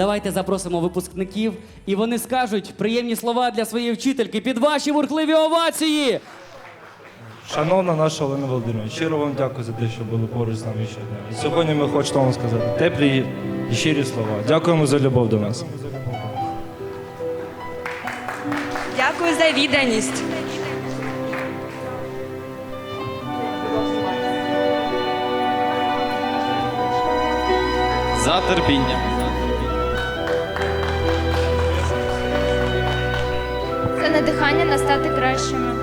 Давайте запросимо випускників, і вони скажуть приємні слова для своєї вчительки під ваші бурхливі овації. Шановна наша Олена Володимирівна, щиро вам дякую за те, що були поруч з нами щодня. І сьогодні ми хочемо вам сказати теплі і щирі слова. Дякуємо за любов до нас. Дякую за відданість. За терпіння. Це надихання на стати кращими.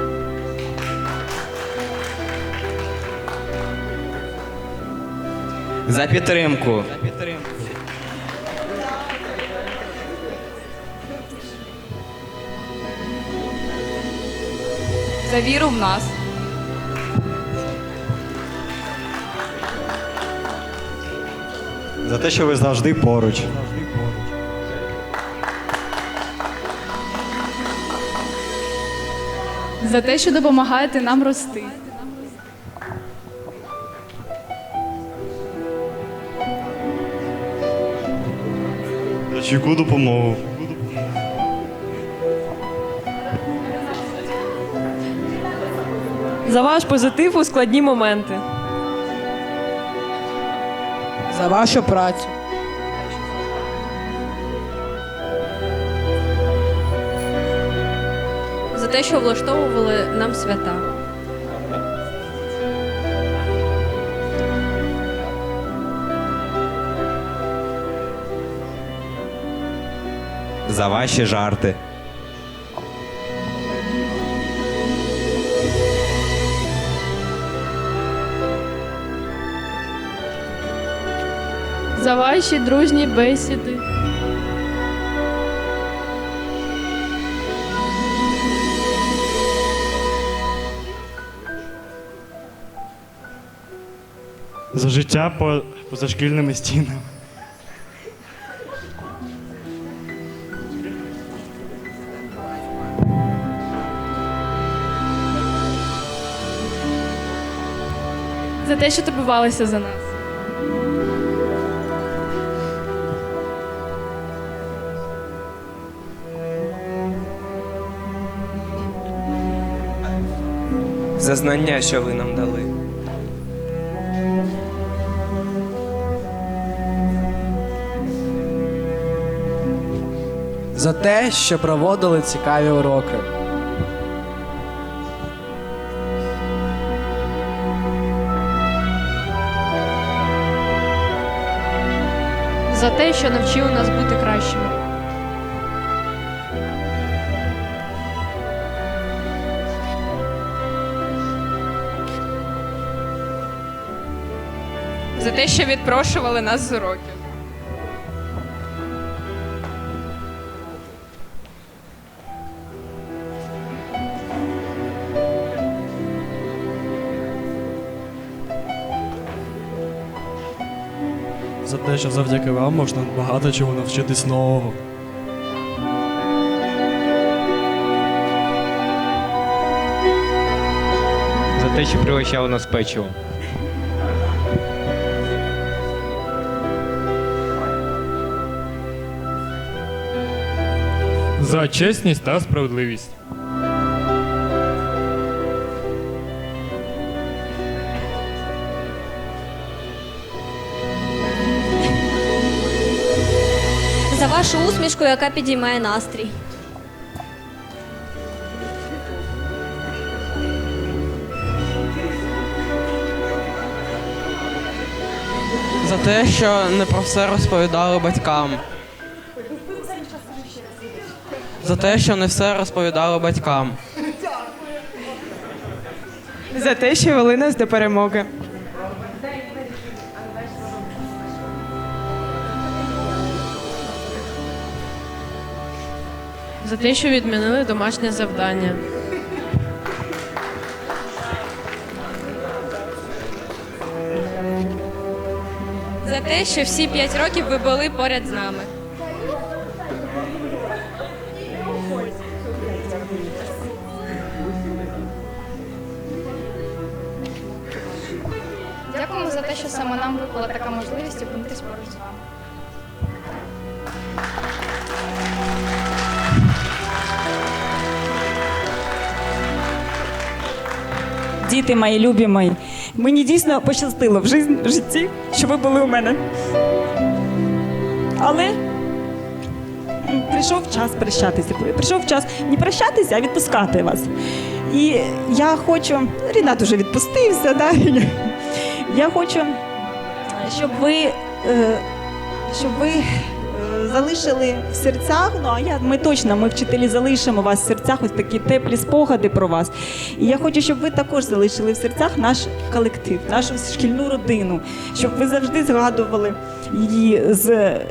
За підтримку. За віру в нас. За те, що ви завжди поруч. За те, що допомагаєте нам рости. За чийку допомогу. За ваш позитив у складні моменти. за вашу працю. За те, що влаштовували нам свята. За ваші жарти. За ваші дружні бесіди. За життя по, поза шкільними стінами. За те, що турбувалися за нас. за знання, що ви нам дали. За те, що проводили цікаві уроки. За те, що навчили нас бути кращими. За те, що відпрошували нас з уроків. За те, що завдяки вам можна багато чого навчитись нового. За те, що пригощали нас печиво. За чесність та справедливість. Вашу усмішку, яка підіймає настрій. За те, що не про все розповідали батькам. За те, що не все розповідали батькам. За те, що вели нас до перемоги. За те, що відмінили домашнє завдання. За те, що всі п'ять років ви були поряд з нами. Дякуємо за те, що саме нам випала така можливість опинитись поруч з вами. Діти мої, любі мої. Мені дійсно пощастило в житті, що ви були у мене. Але прийшов час прощатися. Прийшов час не прощатися, а відпускати вас. І я хочу, Рінат уже відпустився, да? я хочу, щоб ви, е, щоб ви залишили в серцях. Ну а я ми точно, ми вчителі залишимо вас в серцях ось такі теплі спогади про вас. І я хочу, щоб ви також залишили в серцях наш колектив, нашу шкільну родину, щоб ви завжди згадували її з. е,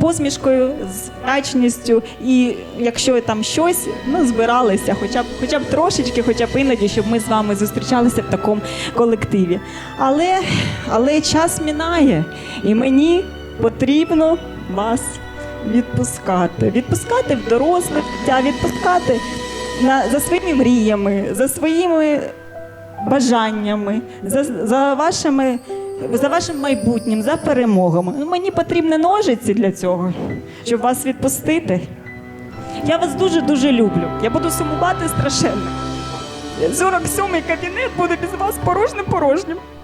Посмішкою, з вдячністю, і якщо там щось, ну збиралися, хоча б хоча б трошечки, хоча б іноді, щоб ми з вами зустрічалися в такому колективі. Але, але час мінає, і мені потрібно вас відпускати. Відпускати в доросле життя, відпускати на, за своїми мріями, за своїми бажаннями, за, за вашими. За вашим майбутнім, за перемогами. Ну, Мені потрібні ножиці для цього, щоб вас відпустити. Я вас дуже-дуже люблю. Я буду сумувати страшенно. 47-й кабінет буде без вас порожнім-порожнім. Будьте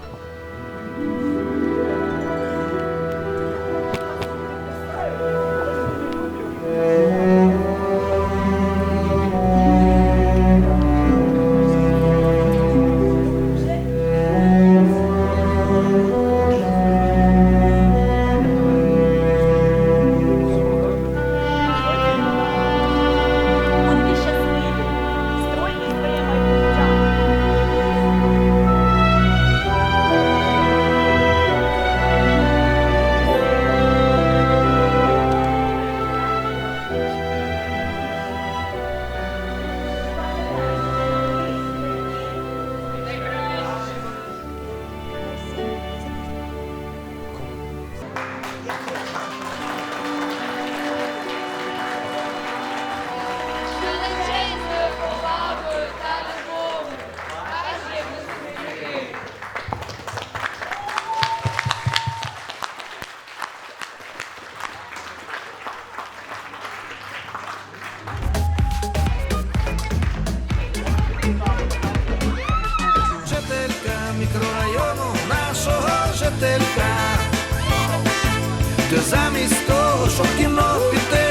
замість того, щоб в кіно піти,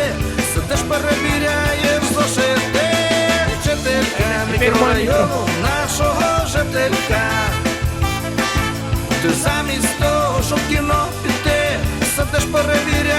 сидиш перевіряєш зошити. Жителька мікрорайону нашого жителька. Ти замість того, щоб в кіно піти, сидиш перевіряєш